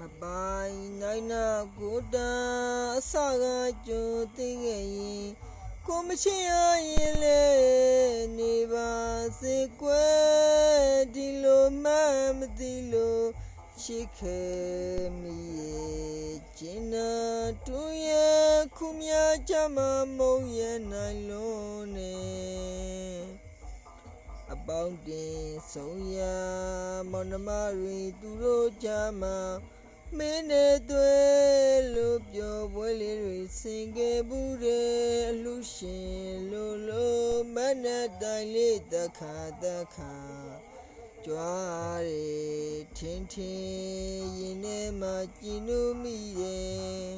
မပိုင်နိုင်နာကိုတန်အစကကြိုသိခဲ့ရင်ကိုမရှိရရင်လေနေပါစေကွယ်ဒီလိုမှမသိလို့ရှိခဲ့မိရဲ့ကျင်နာတူရဲ့ခုမြချမမုံရဲ့နိုင်လုံးနဲ့အပေါင်းတင်ဆုံးရမောင်နှမတွေသူတို့ကြမှာ မင်းနဲ့သွဲလို့ပြောပွဲလေးတွေဆင်ခဲ့ဘူးတယ်အလူရှင်လို့လို့မနဲ့တိုင်လေးတခါတခါကြွားတယ်ထင်းထင်းရင်ထဲမှာကြည်နူးမိတယ်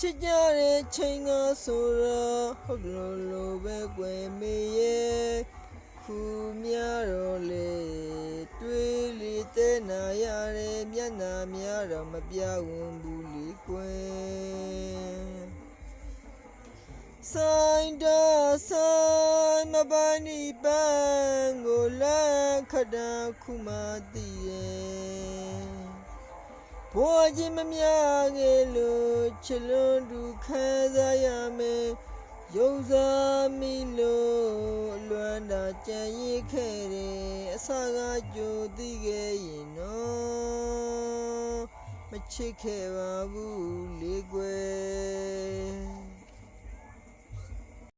ချစ်ကြတဲ့ချိန်ကဆိုတော့ဟုတ်လို့လို့ပဲကွယ်မေရဲ့ခုများတော့လေတွေးလေတဲ့နာရတဲ့မျ က်နာများတော့မပြဝင်ဘူးလေကွယ်ဆိုင်တော့ဆိုင်မပန်းဒီပန်းကိုလက်ခတ်တာခုမှသိရဲ့ဘွားချင်းမများခဲ့လို့ချစ်လွန်သူခံစားရမယ်ယုံစားမိလို့အလွမ်းတာကြံရစ်ခဲ့တယ်အစကကြိုသိခဲ့ရင်နော်မ ချစ်ခဲ့ပါဘူးလေကွယ်